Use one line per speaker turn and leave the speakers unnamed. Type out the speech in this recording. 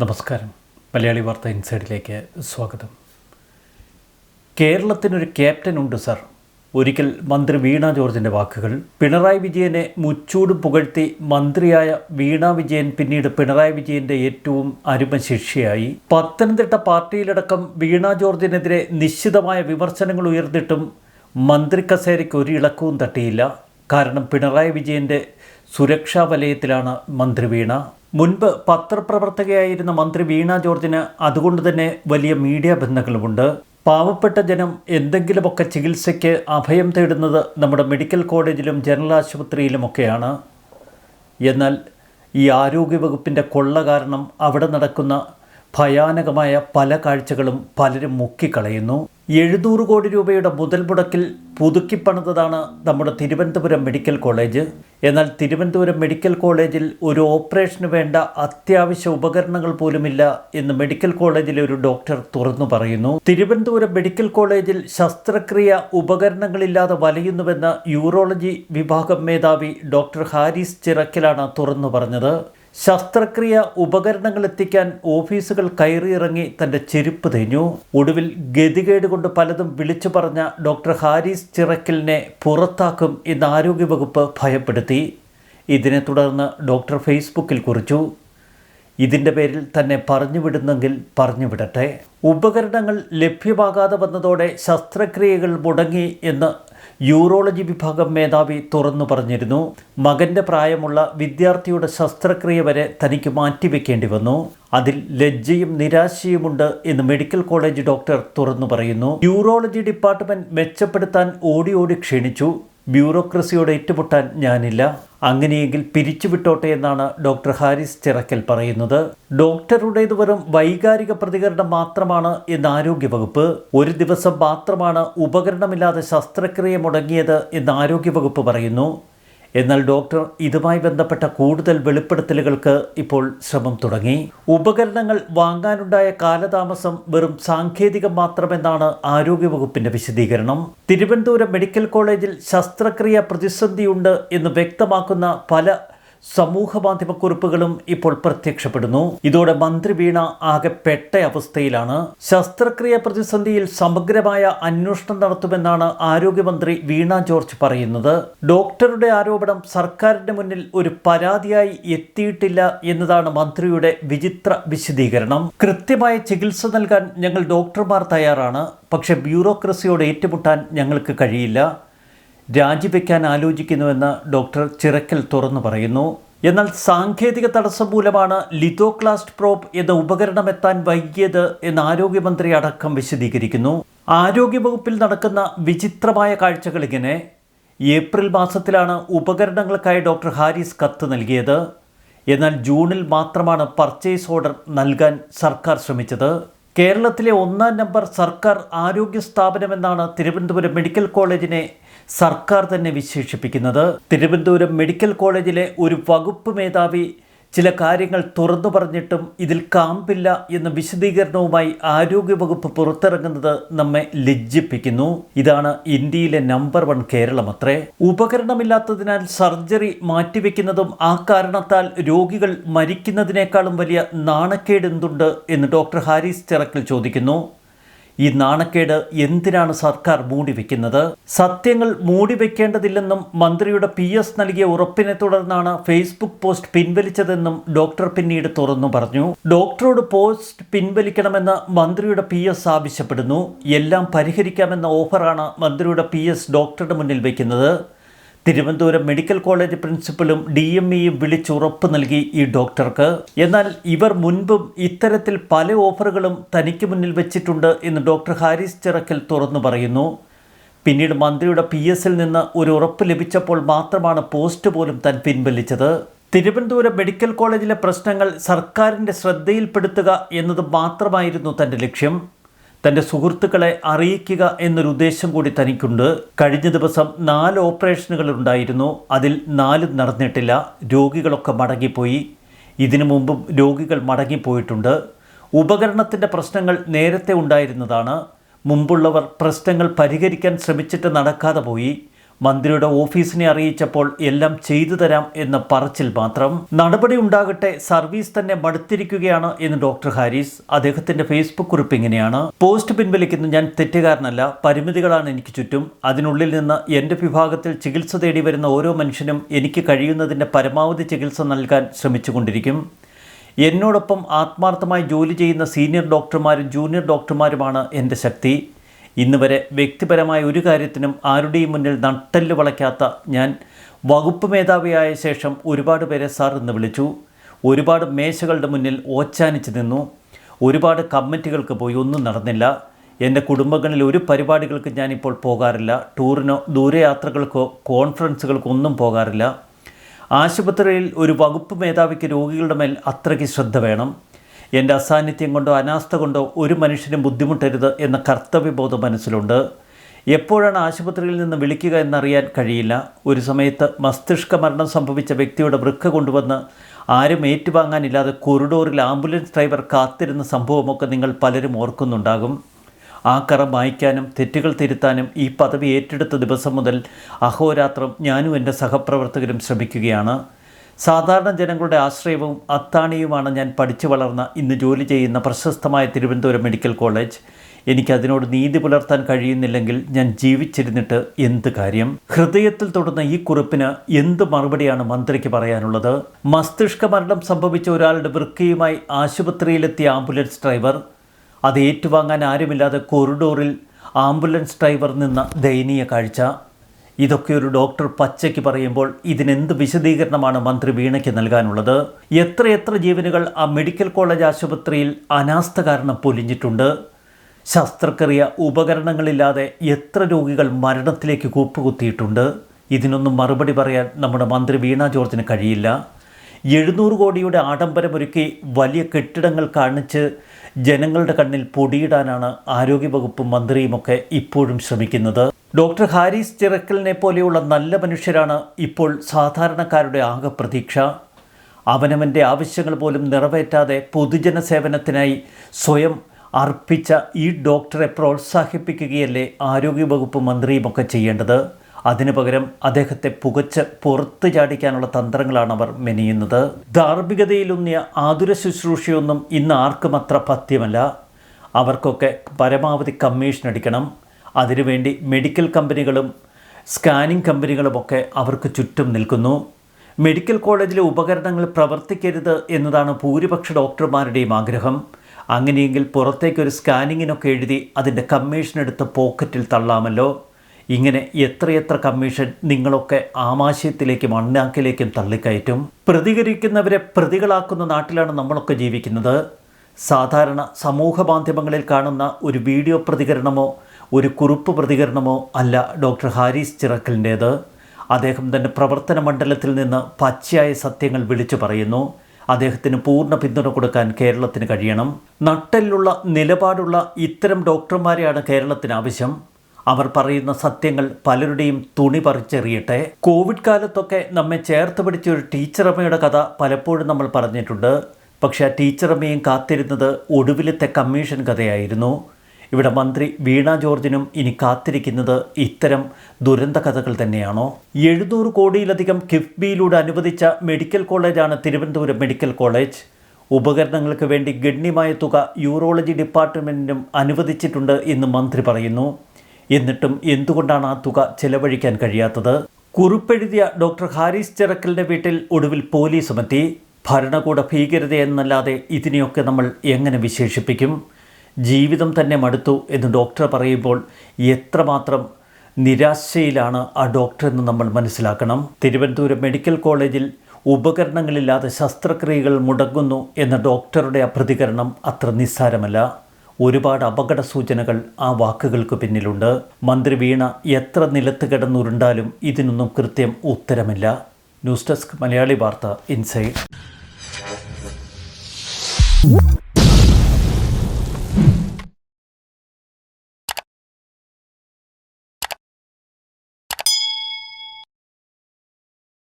നമസ്കാരം. മലയാളി വാർത്ത ഇൻസൈഡിലേക്ക് സ്വാഗതം. കേരളത്തിനൊരു ക്യാപ്റ്റൻ ഉണ്ട് സർ. ഒരിക്കൽ മന്ത്രി വീണ ജോർജിന്റെ വാക്കുകൾ. പിണറായി വിജയനെ മുച്ചൂട് പുകഴ്ത്തി മന്ത്രിയായ വീണ വിജയൻ പിന്നീട് പിണറായി വിജയന്റെ ഏറ്റവും അരുമ ശിക്ഷയായി. പത്തനംതിട്ട പാർട്ടിയിലടക്കം വീണ ജോർജിനെതിരെ നിശ്ചിതമായ വിമർശനങ്ങൾ ഉയർന്നിട്ടും മന്ത്രി കസേരയ്ക്ക് ഒരു ഇളക്കവും തട്ടിയില്ല. കാരണം പിണറായി വിജയന്റെ സുരക്ഷാ വലയത്തിലാണ് മന്ത്രി വീണ. മുൻപ് പത്രപ്രവർത്തകയായിരുന്ന മന്ത്രി വീണ ജോർജിന് അതുകൊണ്ട് തന്നെ വലിയ മീഡിയ ബന്ധങ്ങളുമുണ്ട്. പാവപ്പെട്ട ജനം എന്തെങ്കിലുമൊക്കെ ചികിത്സയ്ക്ക് അഭയം തേടുന്നത് നമ്മുടെ മെഡിക്കൽ കോളേജിലും ജനറൽ ആശുപത്രിയിലുമൊക്കെയാണ്. എന്നാൽ ഈ ആരോഗ്യവകുപ്പിന്റെ കൊള്ള കാരണം അവിടെ നടക്കുന്ന ഭയാനകമായ പല കാഴ്ചകളും പലരും മുക്കിക്കളയുന്നു. എഴുന്നൂറ് കോടി രൂപയുടെ മുതൽ മുടക്കിൽ പുതുക്കിപ്പണിതതാണ് നമ്മുടെ തിരുവനന്തപുരം മെഡിക്കൽ കോളേജ്. എന്നാൽ തിരുവനന്തപുരം മെഡിക്കൽ കോളേജിൽ ഒരു ഓപ്പറേഷന് വേണ്ട അത്യാവശ്യ ഉപകരണങ്ങൾ പോലുമില്ല എന്ന് മെഡിക്കൽ കോളേജിലെ ഒരു ഡോക്ടർ തുറന്നു പറയുന്നു. തിരുവനന്തപുരം മെഡിക്കൽ കോളേജിൽ ശസ്ത്രക്രിയ ഉപകരണങ്ങളില്ലാതെ വലയുന്നുവെന്ന് യൂറോളജി വിഭാഗം മേധാവി ഡോക്ടർ ഹാരിസ് ചിറക്കിലാണ് തുറന്നു പറഞ്ഞത്. ശസ്ത്രക്രിയ ഉപകരണങ്ങൾ എത്തിക്കാൻ ഓഫീസുകൾ കയറിയിറങ്ങി തന്റെ ചെരുപ്പ് തേഞ്ഞു. ഒടുവിൽ ഗതികേട് കൊണ്ട് പലതും വിളിച്ചു പറഞ്ഞ ഡോക്ടർ ഹാരിസ് ചിറക്കലിനെ പുറത്താക്കും എന്ന് ആരോഗ്യവകുപ്പ് ഭയപ്പെടുത്തി. ഇതിനെ തുടർന്ന് ഡോക്ടർ ഫേസ്ബുക്കിൽ കുറിച്ചു. ഇതിന്റെ പേരിൽ തന്നെ പറഞ്ഞു വിടുന്നെങ്കിൽ പറഞ്ഞു വിടട്ടെ. ഉപകരണങ്ങൾ ലഭ്യമാകാതെ വന്നതോടെ ശസ്ത്രക്രിയകൾ മുടങ്ങി എന്ന് യൂറോളജി വിഭാഗം മേധാവി തുറന്നു പറഞ്ഞിരുന്നു. മകന്റെ പ്രായമുള്ള വിദ്യാർത്ഥിയുടെ ശസ്ത്രക്രിയ വരെ തനിക്ക് മാറ്റിവെക്കേണ്ടി വന്നു. അതിൽ ലജ്ജയും നിരാശയുമുണ്ട് എന്ന് മെഡിക്കൽ കോളേജ് ഡോക്ടർ തുറന്നു പറയുന്നു. യൂറോളജി ഡിപ്പാർട്ട്മെന്റ് മെച്ചപ്പെടുത്താൻ ഓടി ഓടി ക്ഷണിച്ചു. ബ്യൂറോക്രസിയോട് ഏറ്റുമുട്ടാൻ ഞാനില്ല. അങ്ങനെയെങ്കിൽ പിരിച്ചുവിട്ടോട്ടെ എന്നാണ് ഡോക്ടർ ഹാരിസ് ചിറക്കൽ പറയുന്നത്. ഡോക്ടറുടേത് വെറും വൈകാരിക പ്രതികരണം മാത്രമാണ് എന്ന് ആരോഗ്യവകുപ്പ്. ഒരു ദിവസം മാത്രമാണ് ഉപകരണമില്ലാതെ ശസ്ത്രക്രിയ മുടങ്ങിയത് എന്ന് ആരോഗ്യവകുപ്പ് പറയുന്നു. എന്നാൽ ഡോക്ടർ ഇതുമായി ബന്ധപ്പെട്ട കൂടുതൽ വെളിപ്പെടുത്തലുകൾക്ക് ഇപ്പോൾ ശ്രമം തുടങ്ങി. ഉപകരണങ്ങൾ വാങ്ങാനുണ്ടായ കാലതാമസം വെറും സാങ്കേതികം മാത്രമെന്നാണ് ആരോഗ്യവകുപ്പിന്റെ വിശദീകരണം. തിരുവനന്തപുരം മെഡിക്കൽ കോളേജിൽ ശസ്ത്രക്രിയ പ്രതിസന്ധിയുണ്ട് എന്ന് വ്യക്തമാക്കുന്ന പല സമൂഹ മാധ്യമ കുറിപ്പുകളും ഇപ്പോൾ പ്രത്യക്ഷപ്പെടുന്നു. ഇതോടെ മന്ത്രി വീണ ആകെ പെട്ട അവസ്ഥയിലാണ്. ശസ്ത്രക്രിയ പ്രതിസന്ധിയിൽ സമഗ്രമായ അന്വേഷണം നടത്തുമെന്നാണ് ആരോഗ്യമന്ത്രി വീണ ജോർജ് പറയുന്നത്. ഡോക്ടറുടെ ആരോപണം സർക്കാരിന്റെ മുന്നിൽ ഒരു പരാതിയായി എത്തിയിട്ടില്ല എന്നതാണ് മന്ത്രിയുടെ വിചിത്ര വിശദീകരണം. കൃത്യമായ ചികിത്സ നൽകാൻ ഞങ്ങൾ ഡോക്ടർമാർ തയ്യാറാണ്. പക്ഷെ ബ്യൂറോക്രസിയോട് ഏറ്റുമുട്ടാൻ ഞങ്ങൾക്ക് കഴിയില്ല. രാജിവെക്കാൻ ആലോചിക്കുന്നുവെന്ന് ഡോക്ടർ ചിറക്കൽ തുറന്നു പറയുന്നു. എന്നാൽ സാങ്കേതിക തടസ്സം മൂലമാണ് ലിതോക്ലാസ്റ്റ് പ്രോപ്പ് എന്ന ഉപകരണം എത്താൻ വൈകിയത് എന്ന് ആരോഗ്യമന്ത്രി അടക്കം വിശദീകരിക്കുന്നു. ആരോഗ്യവകുപ്പിൽ നടക്കുന്ന വിചിത്രമായ കാഴ്ചകൾ ഇങ്ങനെ. ഏപ്രിൽ മാസത്തിലാണ് ഉപകരണങ്ങൾക്കായി ഡോക്ടർ ഹാരിസ് കത്ത് നൽകിയത്. എന്നാൽ ജൂണിൽ മാത്രമാണ് പർച്ചേസ് ഓർഡർ നൽകാൻ സർക്കാർ ശ്രമിച്ചത്. കേരളത്തിലെ ഒന്നാം നമ്പർ സർക്കാർ ആരോഗ്യ സ്ഥാപനമെന്നാണ് തിരുവനന്തപുരം മെഡിക്കൽ കോളേജിനെ സർക്കാർ തന്നെ വിശേഷിപ്പിക്കുന്നത്. തിരുവനന്തപുരം മെഡിക്കൽ കോളേജിലെ ഒരു വകുപ്പ് മേധാവി ചില കാര്യങ്ങൾ തുറന്നു പറഞ്ഞിട്ടും ഇതിൽ കാമ്പില്ല എന്ന വിശദീകരണവുമായി ആരോഗ്യവകുപ്പ് പുറത്തിറങ്ങുന്നത് നമ്മെ ലജ്ജിപ്പിക്കുന്നു. ഇതാണ് ഇന്ത്യയിലെ നമ്പർ വൺ കേരളമത്രേ. ഉപകരണമില്ലാത്തതിനാൽ സർജറി മാറ്റിവെക്കുന്നതും ആ കാരണത്താൽ രോഗികൾ മരിക്കുന്നതിനേക്കാളും വലിയ നാണക്കേട് എന്തുണ്ട് എന്ന് ഡോക്ടർ ഹാരിസ് ചിറക്കൽ ചോദിക്കുന്നു. ഈ നാണക്കേട് എന്തിനാണ് സർക്കാർ മൂടിവെക്കുന്നത്? സത്യങ്ങൾ മൂടിവെക്കേണ്ടതില്ലെന്നും മന്ത്രിയുടെ പി എസ് നൽകിയ ഉറപ്പിനെ തുടർന്നാണ് ഫേസ്ബുക്ക് പോസ്റ്റ് പിൻവലിച്ചതെന്നും ഡോക്ടർ പിന്നീട് തുറന്നു പറഞ്ഞു. ഡോക്ടറോട് പോസ്റ്റ് പിൻവലിക്കണമെന്ന് മന്ത്രിയുടെ പി എസ് ആവശ്യപ്പെടുന്നു. എല്ലാം പരിഹരിക്കാമെന്ന ഓഫറാണ് മന്ത്രിയുടെ പി എസ് ഡോക്ടറുടെ മുന്നിൽ വയ്ക്കുന്നത് തിരുവനന്തപുരം മെഡിക്കൽ കോളേജ് പ്രിൻസിപ്പലും ഡി എം ഇയും വിളിച്ചുറപ്പ് നൽകി ഈ ഡോക്ടർക്ക്. എന്നാൽ ഇവർ മുൻപും ഇത്തരത്തിൽ പല ഓഫറുകളും തനിക്ക് മുന്നിൽ വെച്ചിട്ടുണ്ട് എന്ന് ഡോക്ടർ ഹാരിസ് ചിറക്കൽ തുറന്നു പറയുന്നു. പിന്നീട് മന്ത്രിയുടെ പി എസിൽ നിന്ന് ഒരു ഉറപ്പ് ലഭിച്ചപ്പോൾ മാത്രമാണ് പോസ്റ്റ് പോലും താൻ പിൻവലിച്ചത്. തിരുവനന്തപുരം മെഡിക്കൽ കോളേജിലെ പ്രശ്നങ്ങൾ സർക്കാരിന്റെ ശ്രദ്ധയിൽപ്പെടുത്തുക എന്നത് മാത്രമായിരുന്നു തന്റെ ലക്ഷ്യം. തന്റെ സുഹൃത്തുക്കളെ അറിയിക്കുക എന്നൊരു ഉദ്ദേശം കൂടി തനിക്കുണ്ട്. കഴിഞ്ഞ ദിവസം നാല് ഓപ്പറേഷനുകൾ ഉണ്ടായിരുന്നു. അതിൽ നാല് നടന്നിട്ടില്ല. രോഗികളൊക്കെ മടങ്ങിപ്പോയി. ഇതിനു മുമ്പും രോഗികൾ മടങ്ങിപ്പോയിട്ടുണ്ട്. ഉപകരണത്തിന്റെ പ്രശ്നങ്ങൾ നേരത്തെ ഉണ്ടായിരുന്നതാണ്. മുമ്പുള്ളവർ പ്രശ്നങ്ങൾ പരിഹരിക്കാൻ ശ്രമിച്ചിട്ട് നടക്കാതെ പോയി. മന്ത്രിയുടെ ഓഫീസിനെ അറിയിച്ചപ്പോൾ എല്ലാം ചെയ്തു തരാം എന്ന പറച്ചിൽ മാത്രം. നടപടി ഉണ്ടാകട്ടെ സർവീസ് തന്നെ മടുത്തിരിക്കുകയാണ് എന്ന് ഡോക്ടർ ഹാരിസ്. അദ്ദേഹത്തിന്റെ ഫേസ്ബുക്ക് കുറിപ്പ് ഇങ്ങനെയാണ്. പോസ്റ്റ് പിൻവലിക്കുന്നു ഞാൻ തെറ്റുകാരനല്ല പരിമിതികളാണ് എനിക്ക് ചുറ്റും. അതിനുള്ളിൽ നിന്ന് എന്റെ വിഭാഗത്തിൽ ചികിത്സ തേടി വരുന്ന ഓരോ മനുഷ്യനും എനിക്ക് കഴിയുന്നതിന്റെ പരമാവധി ചികിത്സ നൽകാൻ ശ്രമിച്ചുകൊണ്ടിരിക്കും. എന്നോടൊപ്പം ആത്മാർത്ഥമായി ജോലി ചെയ്യുന്ന സീനിയർ ഡോക്ടർമാരും ജൂനിയർ ഡോക്ടർമാരുമാണ് എന്റെ ശക്തി. ഇന്ന് വരെ വ്യക്തിപരമായ ഒരു കാര്യത്തിനും ആരുടെയും മുന്നിൽ നട്ടെല്ല് വളയ്ക്കാത്ത ഞാൻ വകുപ്പ് മേധാവിയായ ശേഷം ഒരുപാട് പേരെ സാർ എന്ന് വിളിച്ചു. ഒരുപാട് മേശകളുടെ മുന്നിൽ ഓച്ചാനിച്ച് നിന്നു. ഒരുപാട് കമ്മിറ്റികൾക്ക് പോയി ഒന്നും നടന്നില്ല. എന്റെ കുടുംബങ്ങളിൽ ഒരു പരിപാടികൾക്ക് ഞാനിപ്പോൾ പോകാറില്ല. ടൂറിനോ ദൂരയാത്രകൾക്കോ കോൺഫറൻസുകൾക്കോ ഒന്നും പോകാറില്ല. ആശുപത്രിയിൽ ഒരു വകുപ്പ് മേധാവിക്ക് രോഗികളുടെ മേൽ അത്രയ്ക്ക് ശ്രദ്ധ വേണം. എന്റെ അസാന്നിധ്യം കൊണ്ടോ അനാസ്ഥ കൊണ്ടോ ഒരു മനുഷ്യനും ബുദ്ധിമുട്ടരുത് എന്ന കർത്തവ്യബോധം മനസ്സിലുണ്ട്. എപ്പോഴാണ് ആശുപത്രിയിൽ നിന്ന് വിളിക്കുക എന്നറിയാൻ കഴിയില്ല. ഒരു സമയത്ത് മസ്തിഷ്ക മരണം സംഭവിച്ച വ്യക്തിയുടെ വൃക്ക കൊണ്ടുവന്ന് ആരും ഏറ്റുവാങ്ങാനില്ലാതെ കൊറിഡോറിൽ ആംബുലൻസ് ഡ്രൈവർ കാത്തിരുന്ന സംഭവമൊക്കെ നിങ്ങൾ പലരും ഓർക്കുന്നുണ്ടാകും. ആ കറ മായ്ക്കാനും തെറ്റുകൾ തിരുത്താനും ഈ പദവി ഏറ്റെടുത്ത ദിവസം മുതൽ അഹോരാത്രം ഞാനും എന്റെ സഹപ്രവർത്തകരും ശ്രമിക്കുകയാണ്. സാധാരണ ജനങ്ങളുടെ ആശ്രയവും അത്താണിയുമാണ് ഞാൻ പഠിച്ചു വളർന്ന ഇന്ന് ജോലി ചെയ്യുന്ന പ്രശസ്തമായ തിരുവനന്തപുരം മെഡിക്കൽ കോളേജ്. എനിക്കതിനോട് നീതി പുലർത്താൻ കഴിയുന്നില്ലെങ്കിൽ ഞാൻ ജീവിച്ചിരുന്നിട്ട് എന്ത് കാര്യം? ഹൃദയത്തിൽ തൊടുന്ന ഈ കുറിപ്പിന് എന്ത് മറുപടിയാണ് മന്ത്രിക്ക് പറയാനുള്ളത്? മസ്തിഷ്ക മരണം സംഭവിച്ച ഒരാളുടെ വൃക്കയുമായി ആശുപത്രിയിലെത്തിയ ആംബുലൻസ് ഡ്രൈവർ. അത് ഏറ്റുവാങ്ങാൻ ആരുമില്ലാതെ കൊറിഡോറിൽ ആംബുലൻസ് ഡ്രൈവർ നിന്ന ദയനീയ കാഴ്ച. ഇതൊക്കെ ഒരു ഡോക്ടർ പച്ചയ്ക്ക് പറയുമ്പോൾ ഇതിനെന്ത് വിശദീകരണമാണ് മന്ത്രി വീണയ്ക്ക് നൽകാനുള്ളത്? എത്രയെത്ര ജീവനുകൾ ആ മെഡിക്കൽ കോളേജ് ആശുപത്രിയിൽ അനാസ്ഥ കാരണം പൊലിഞ്ഞിട്ടുണ്ട്? ശസ്ത്രക്രിയ ഉപകരണങ്ങളില്ലാതെ എത്ര രോഗികൾ മരണത്തിലേക്ക് കൂപ്പുകുത്തിയിട്ടുണ്ട്? ഇതിനൊന്നും മറുപടി പറയാൻ നമ്മുടെ മന്ത്രി വീണ ജോർജിന് കഴിയില്ല. എഴുന്നൂറ് കോടിയുടെ ആഡംബരമൊരുക്കി വലിയ കെട്ടിടങ്ങൾ കാണിച്ച് ജനങ്ങളുടെ കണ്ണിൽ പൊടിയിടാനാണ് ആരോഗ്യവകുപ്പും മന്ത്രിയുമൊക്കെ ഇപ്പോഴും ശ്രമിക്കുന്നത്. ഡോക്ടർ ഹാരിസ് ചിറക്കലിനെ പോലെയുള്ള നല്ല മനുഷ്യരാണ് ഇപ്പോൾ സാധാരണക്കാരുടെ ആകെ പ്രതീക്ഷ. അവനവന്റെ ആവശ്യങ്ങൾ പോലും നിറവേറ്റാതെ പൊതുജന സേവനത്തിനായി സ്വയം അർപ്പിച്ച ഈ ഡോക്ടറെ പ്രോത്സാഹിപ്പിക്കുകയല്ലേ ആരോഗ്യവകുപ്പ് മന്ത്രിയുമൊക്കെ ചെയ്യേണ്ടത്. അതിനു പകരം അദ്ദേഹത്തെ പുകച്ച് പുറത്തു ചാടിക്കാനുള്ള തന്ത്രങ്ങളാണ് അവർ മെനയുന്നത്. ധാർമ്മികതയിലൊന്നിയ ആതുര ശുശ്രൂഷയൊന്നും ഇന്ന് ആർക്കും അത്ര പഥ്യമല്ല അവർക്കൊക്കെ പരമാവധി കമ്മീഷൻ അടിക്കണം. അതിനുവേണ്ടി മെഡിക്കൽ കമ്പനികളും സ്കാനിംഗ് കമ്പനികളുമൊക്കെ അവർക്ക് ചുറ്റും നിൽക്കുന്നു. മെഡിക്കൽ കോളേജിലെ ഉപകരണങ്ങൾ പ്രവർത്തിക്കരുത് എന്നതാണ് ഭൂരിപക്ഷ ഡോക്ടർമാരുടെയും ആഗ്രഹം. അങ്ങനെയെങ്കിൽ പുറത്തേക്കൊരു സ്കാനിങ്ങിനൊക്കെ എഴുതി അതിന്റെ കമ്മീഷൻ എടുത്ത് പോക്കറ്റിൽ തള്ളാമല്ലോ. ഇങ്ങനെ എത്രയെത്ര കമ്മീഷൻ നിങ്ങളൊക്കെ ആമാശയത്തിലേക്കും അണ്ണാക്കിലേക്കും തള്ളിക്കയറ്റും. പ്രതികരിക്കുന്നവരെ പ്രതികളാക്കുന്ന നാട്ടിലാണ് നമ്മളൊക്കെ ജീവിക്കുന്നത്. സാധാരണ സമൂഹ മാധ്യമങ്ങളിൽ കാണുന്ന ഒരു വീഡിയോ പ്രതികരണമോ ഒരു കുറിപ്പ് പ്രതികരണമോ അല്ല ഡോക്ടർ ഹാരിസ് ചിറക്കലിന്റേത്. അദ്ദേഹം തന്റെ പ്രവർത്തന മണ്ഡലത്തിൽ നിന്ന് പച്ചയായ സത്യങ്ങൾ വിളിച്ചു പറയുന്നു. അദ്ദേഹത്തിന് പൂർണ പിന്തുണ കൊടുക്കാൻ കേരളത്തിന് കഴിയണം. നട്ടലിലുള്ള നിലപാടുള്ള ഇത്തരം ഡോക്ടർമാരെയാണ് കേരളത്തിന് ആവശ്യം. അവർ പറയുന്ന സത്യങ്ങൾ പലരുടെയും തുണി പറിച്ചെറിയട്ടെ. കോവിഡ് കാലത്തൊക്കെ നമ്മെ ചേർത്ത് പിടിച്ച ഒരു ടീച്ചറമ്മയുടെ കഥ പലപ്പോഴും നമ്മൾ പറഞ്ഞിട്ടുണ്ട്. പക്ഷേ ആ ടീച്ചറമ്മയും കാത്തിരുന്നത് ഒടുവിലത്തെ കമ്മീഷൻ കഥയായിരുന്നു. ഇവിടെ മന്ത്രി വീണ ജോർജിനും ഇനി കാത്തിരിക്കുന്നത് ഇത്തരം ദുരന്ത കഥകൾ തന്നെയാണോ? എഴുന്നൂറ് കോടിയിലധികം കിഫ്ബിയിലൂടെ അനുവദിച്ച മെഡിക്കൽ കോളേജാണ് തിരുവനന്തപുരം മെഡിക്കൽ കോളേജ്. ഉപകരണങ്ങൾക്ക് വേണ്ടി ഗണ്യമായ തുക യൂറോളജി ഡിപ്പാർട്ട്മെന്റിനും അനുവദിച്ചിട്ടുണ്ട് എന്ന് മന്ത്രി പറയുന്നു. എന്നിട്ടും എന്തുകൊണ്ടാണ് ആ തുക ചെലവഴിക്കാൻ കഴിയാത്തത്? കുറിപ്പെഴുതിയ ഡോക്ടർ ഹാരിസ് ചിറക്കലിന്റെ വീട്ടിൽ ഒടുവിൽ പോലീസുമെത്തി. ഭരണകൂട ഭീകരതയെന്നല്ലാതെ ഇതിനെയൊക്കെ നമ്മൾ എങ്ങനെ വിശേഷിപ്പിക്കും? ജീവിതം തന്നെ മടുത്തു എന്ന് ഡോക്ടർ പറയുമ്പോൾ എത്രമാത്രം നിരാശയിലാണ് ആ ഡോക്ടർ എന്ന് നമ്മൾ മനസ്സിലാക്കണം. തിരുവനന്തപുരം മെഡിക്കൽ കോളേജിൽ ഉപകരണങ്ങളില്ലാതെ ശസ്ത്രക്രിയകൾ മുടങ്ങുന്നു എന്ന ഡോക്ടറുടെ ആ പ്രതികരണം അത്ര നിസ്സാരമല്ല. ഒരുപാട് അപകട സൂചനകൾ ആ വാക്കുകൾക്ക് പിന്നിലുണ്ട്. മന്ത്രി വീണ എത്ര നിലത്ത് കിടന്നുരുണ്ടാലും ഇതിനൊന്നും കൃത്യം ഉത്തരമില്ല. ന്യൂസ് ഡെസ്ക് മലയാളി വാർത്ത ഇൻസൈഡ്.